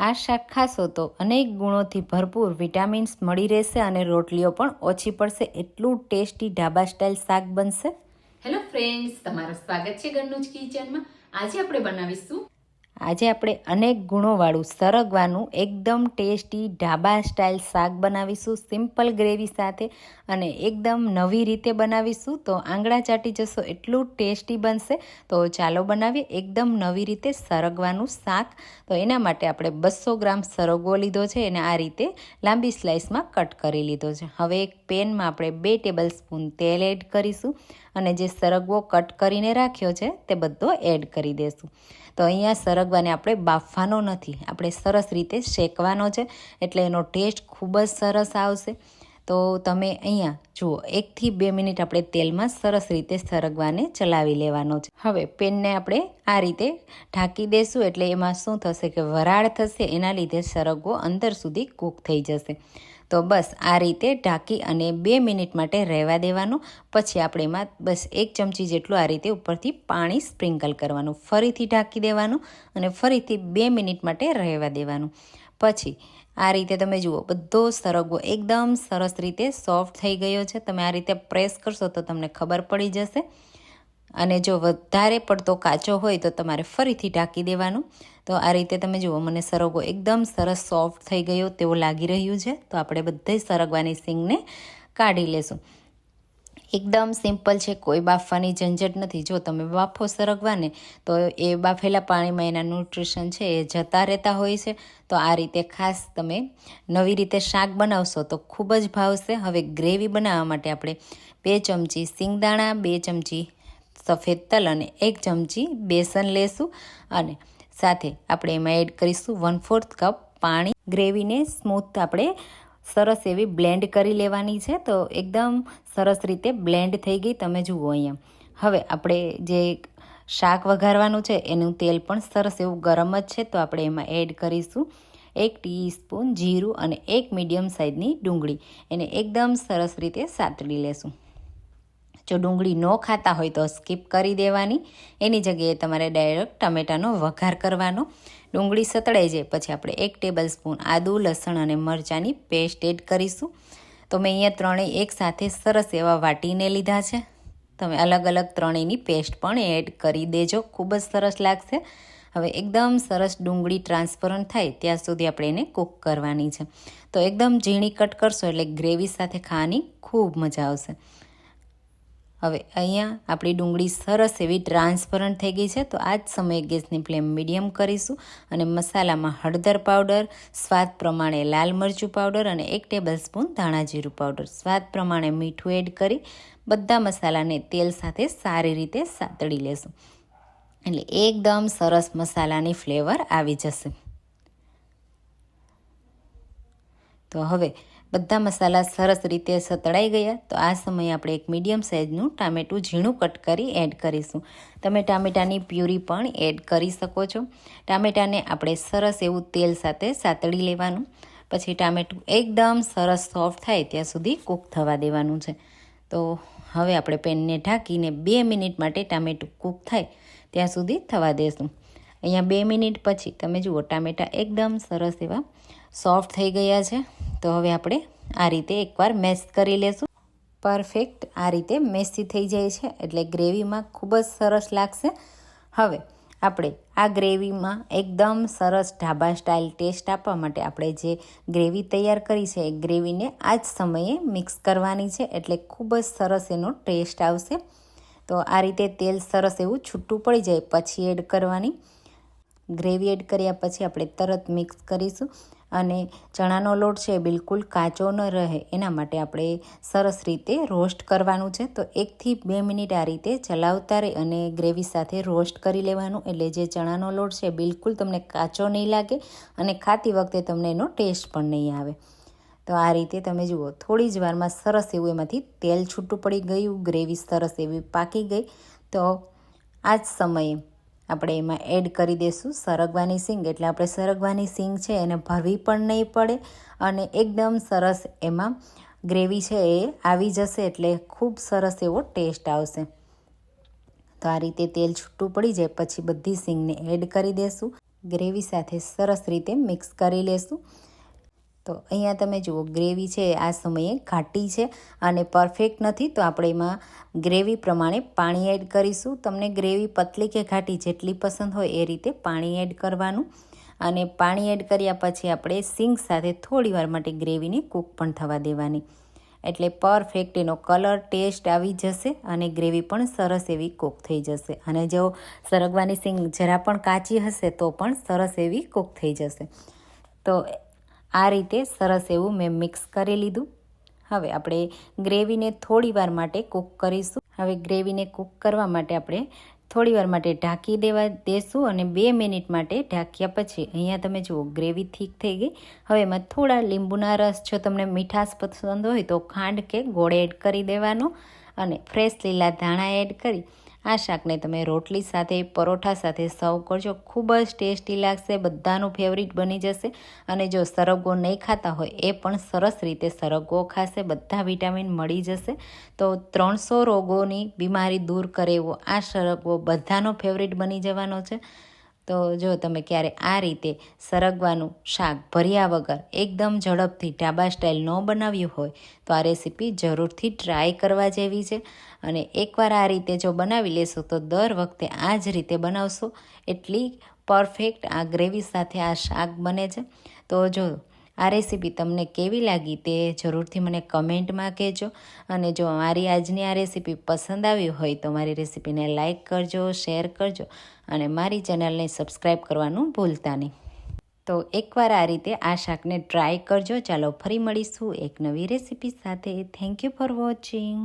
આ શાક ખાશો તો અનેક ગુણોથી ભરપૂર વિટામિન્સ મળી રહેશે અને રોટલીઓ પણ ઓછી પડશે. એટલું ટેસ્ટી ઢાબા સ્ટાઇલ શાક બનશે. હેલો ફ્રેન્ડ્સ તમારું સ્વાગત છે ઘરનું કિચનમાં આજે આપણે બનાવીશું આજે આપણે અનેક ગુણોવાળું સરગવાનું એકદમ ટેસ્ટી ઢાબા સ્ટાઇલ શાક બનાવીશું, સિમ્પલ ગ્રેવી સાથે અને એકદમ નવી રીતે બનાવીશું. તો આંગળા ચાટી જશો એટલું ટેસ્ટી બનશે. તો ચાલો બનાવીએ એકદમ નવી રીતે સરગવાનું શાક. તો એના માટે આપણે બસો ગ્રામ સરગવો લીધો છે અને આ રીતે લાંબી સ્લાઇસમાં કટ કરી લીધો છે. હવે એક પેનમાં આપણે બે ટેબલ સ્પૂન તેલ એડ કરીશું. અને જે સરગવો કટ કરીને રાખ્યો છે, તે બધો એડ કરી દેશું. તો અહીંયા સરગવાને આપણે બાફવાનો નથી, આપણે સરસ રીતે શેકવાનો છે, એટલે એનો ટેસ્ટ ખૂબ જ સરસ આવશે. તો તમે અહીંયા જુઓ, એકથી બે મિનિટ આપણે તેલમાં સરસ રીતે સરગવાને ચલાવી લેવાનો છે. હવે પેનને આપણે આ રીતે ઢાંકી દઈશું એટલે એમાં શું થશે કે વરાળ થશે, એના લીધે સરગવો અંદર સુધી કૂક થઈ જશે. તો બસ આ રીતે ઢાંકી અને બે મિનિટ માટે રહેવા દેવાનું. પછી આપણે એમાં બસ એક ચમચી જેટલું આ રીતે ઉપરથી પાણી સ્પ્રિંકલ કરવાનું. ફરીથી ઢાંકી દેવાનું અને ફરીથી બે મિનિટ માટે રહેવા દેવાનું. પછી આ રીતે તમે જુઓ, બધો સરગવો એકદમ સરસ રીતે સોફ્ટ થઈ ગયો છે. તમે આ રીતે પ્રેસ કરશો તો તમને ખબર પડી જશે. અને જો વધારે પડતો કાચો હોય તો તમારે ફરીથી ઢાંકી દેવાનું. તો આ રીતે તમે જુઓ, મને સરગવો એકદમ સરસ સોફ્ટ થઈ ગયો, તેવો લાગી રહ્યું છે. તો આપણે બધે સરગવાની સિંગને કાઢી લેશું. એકદમ સિમ્પલ છે, કોઈ બાફવાની ઝંઝટ નથી. જો તમે બાફો સરગવાને, તો એ બાફેલા પાણીમાં એના ન્યુટ્રિશન છે, એ જતા રહેતા હોય છે. તો આ રીતે ખાસ તમે નવી રીતે શાક બનાવશો તો ખૂબ જ ભાવશે. હવે ગ્રેવી બનાવવા માટે આપણે બે ચમચી સિંગદાણા, બે ચમચી સફેદ તલ અને એક ચમચી બેસન લેશું અને સાથે આપણે એમાં એડ કરીશું વન ફોર્થ કપ પાણી. ગ્રેવીને સ્મૂથ આપણે સરસ એવી બ્લેન્ડ કરી લેવાની છે. તો એકદમ સરસ રીતે બ્લેન્ડ થઈ ગઈ તમે જુઓ અહીંયા. હવે આપણે જે શાક વઘારવાનું છે એનું તેલ પણ સરસ એવું ગરમ જ છે. તો આપણે એમાં એડ કરીશું એક ટીસ્પૂન જીરું અને એક મીડિયમ સાઇઝની ડુંગળી. એને એકદમ સરસ રીતે સાતડી લેશું. જો ડુંગળી ન ખાતા હોય તો સ્કીપ કરી દેવાની. એની જગ્યાએ તમારે ડાયરેક્ટ ટમેટાનો વઘાર કરવાનો. ડુંગળી સતળાઈ જાય પછી આપણે એક ટેબલ સ્પૂન આદુ, લસણ અને મરચાંની પેસ્ટ એડ કરીશું. તો મેં અહીંયા ત્રણેય એકસાથે સરસ એવા વાટીને લીધા છે. તમે અલગ અલગ ત્રણેયની પેસ્ટ પણ એડ કરી દેજો. ખૂબ જ સરસ લાગશે. હવે એકદમ સરસ ડુંગળી ટ્રાન્સપરન્ટ થાય ત્યાં સુધી આપણે એને કૂક કરવાની છે. તો એકદમ ઝીણી કટ કરશો એટલે ગ્રેવી સાથે ખાવાની ખૂબ મજા આવશે. હવે અહીંયા આપણી ડુંગળી સરસ એવી ટ્રાન્સપરન્ટ થઈ ગઈ છે, તો આ જ સમયે ગેસની ફ્લેમ મીડિયમ કરીશું અને મસાલામાં હળદર પાવડર, સ્વાદ પ્રમાણે લાલ મરચું પાવડર અને એક ટેબલ સ્પૂન ધાણા પાવડર. સ્વાદ પ્રમાણે મીઠું એડ કરી બધા મસાલાને તેલ સાથે સારી રીતે સાતળી લેશું. એટલે એકદમ સરસ મસાલાની ફ્લેવર આવી જશે. તો હવે બધા મસાલા સરસ રીતે સતળાઈ ગયા. તો આ સમયે આપણે એક મીડિયમ સાઇઝનું ટામેટું ઝીણું કટ કરી એડ કરીશું. તમે ટામેટાની પ્યુરી પણ એડ કરી શકો છો. ટામેટાને આપણે સરસ એવું તેલ સાથે સાતળી લેવાનું. પછી ટામેટું એકદમ સરસ સોફ્ટ થાય ત્યાં સુધી કૂક થવા દેવાનું છે. તો હવે આપણે પેનને ઢાંકીને બે મિનિટ માટે ટામેટું કૂક થાય ત્યાં સુધી થવા દેશું. અહીંયા બે મિનિટ પછી તમે જુઓ, ટામેટાં એકદમ સરસ એવા સોફ્ટ થઈ ગયા છે. તો હવે આપણે આ રીતે એકવાર મેસ કરી લેશું. પરફેક્ટ આ રીતે મેસી થઈ જાય છે. એટલે ગ્રેવીમાં ખૂબ જ સરસ લાગશે. હવે આપણે આ ગ્રેવીમાં એકદમ સરસ ઢાબા સ્ટાઇલ ટેસ્ટ આપવા માટે આપણે જે ગ્રેવી તૈયાર કરી છે, એ ગ્રેવીને આ જ સમયે મિક્સ કરવાની છે. એટલે ખૂબ જ સરસ એનો ટેસ્ટ આવશે. તો આ રીતે તેલ સરસ એવું છૂટું પડી જાય, પછી એડ કરવાની. ગ્રેવી એડ કર્યા પછી આપણે તરત મિક્સ કરીશું. અને ચણાનો લોટ છે બિલકુલ કાચો ન રહે. એના માટે આપણે સરસ રીતે રોસ્ટ કરવાનું છે. તો એકથી બે મિનિટ આ રીતે ચલાવતા રહી અને ગ્રેવી સાથે રોસ્ટ કરી લેવાનું. એટલે જે ચણાનો લોટ છે બિલકુલ તમને કાચો નહીં લાગે અને ખાતી વખતે તમને એનો ટેસ્ટ પણ નહીં આવે. તો આ રીતે તમે જુઓ, થોડી જ વારમાં સરસ એવું એમાંથી તેલ છૂટું પડી ગયું. ગ્રેવી સરસ એવી પાકી ગઈ. તો આ જ સમયે આપણે એમાં એડ કરી દઈશું સરગવાની સિંગ, એટલે આપણે સરગવાની સિંગ છે એને ભરવી પણ નહીં પડે અને એકદમ સરસ એમાં ગ્રેવી છે એ આવી જશે એટલે ખૂબ સરસ એવો ટેસ્ટ આવશે. તો આ રીતે તેલ છૂટું પડી જાય, પછી બધી સિંગને એડ કરી દઈશું ગ્રેવી સાથે સરસ રીતે મિક્સ કરી લેશું. તો અહીંયા તમે જુઓ, ગ્રેવી છે આ સમયે ઘાટી છે અને પરફેક્ટ નથી, તો આપણે એમાં ગ્રેવી પ્રમાણે પાણી એડ કરીશું. તમને ગ્રેવી પતલી કે ઘાટી જેટલી પસંદ હોય એ રીતે પાણી એડ કરવાનું. અને પાણી એડ કર્યા પછી આપણે સિંગ સાથે થોડી વાર માટે ગ્રેવીને કૂક પણ થવા દેવાની. એટલે પરફેક્ટ એનો કલર, ટેસ્ટ આવી જશે અને ગ્રેવી પણ સરસ એવી કૂક થઈ જશે. અને જો સરગવાની સિંગ જરા પણ કાચી હશે તો પણ સરસ એવી કૂક થઈ જશે. તો આ રીતે સરસ એવું મેં મિક્સ કરી લીધું. હવે આપણે ગ્રેવીને થોડીવાર માટે કૂક કરીશું. હવે ગ્રેવીને કૂક કરવા માટે આપણે થોડી વાર માટે ઢાંકી દેવા દેશું અને બે મિનિટ માટે ઢાંક્યા પછી અહીંયા તમે જુઓ ગ્રેવી થીક થઈ ગઈ. હવે એમાં થોડા લીંબુના રસ, જો તમને મીઠાશ પસંદ હોય તો ખાંડ કે ગોળ એડ કરી દેવાનો અને ફ્રેશ લીલા ધાણા એડ કરી આ શાકને તમે રોટલી સાથે, પરોઠા સાથે સર્વ કરજો. ખૂબ જ ટેસ્ટી લાગશે, બધાનું ફેવરિટ બની જશે. અને જો સરગવો નહીં ખાતા હોય, એ પણ સરસ રીતે સરગવો ખાશે, બધા વિટામિન મળી જશે. તો ત્રણસો રોગોની બીમારી દૂર કરે એવો આ સરગવો બધાનો ફેવરિટ બની જવાનો છે. તો જો તમે ક્યારે આ રીતે સરગવાનું શાક ભર્યા વગર એકદમ ઝડપથી ઢાબા સ્ટાઇલ ન બનાવ્યું હોય, તો આ રેસીપી જરૂરથી ટ્રાય કરવા જેવી છે. અને એકવાર આ રીતે જો બનાવી લેશો, તો દર વખતે આ જ રીતે બનાવશો. એટલી પરફેક્ટ આ ગ્રેવી સાથે આ શાક બને છે. તો જો આ રેસીપી તમને કેવી લાગી તે જરૂરથી મને કમેન્ટમાં કહેજો. અને જો મારી આજની આ રેસીપી પસંદ આવી હોય તો મારી રેસીપીને લાઇક કરજો, શેર કરજો અને મારી ચેનલને સબસ્ક્રાઈબ કરવાનું ભૂલતા નહીં. તો એકવાર આ રીતે આ શાકને ટ્રાય કરજો. ચાલો ફરી મળીશું એક નવી રેસીપી સાથે. Thank you for watching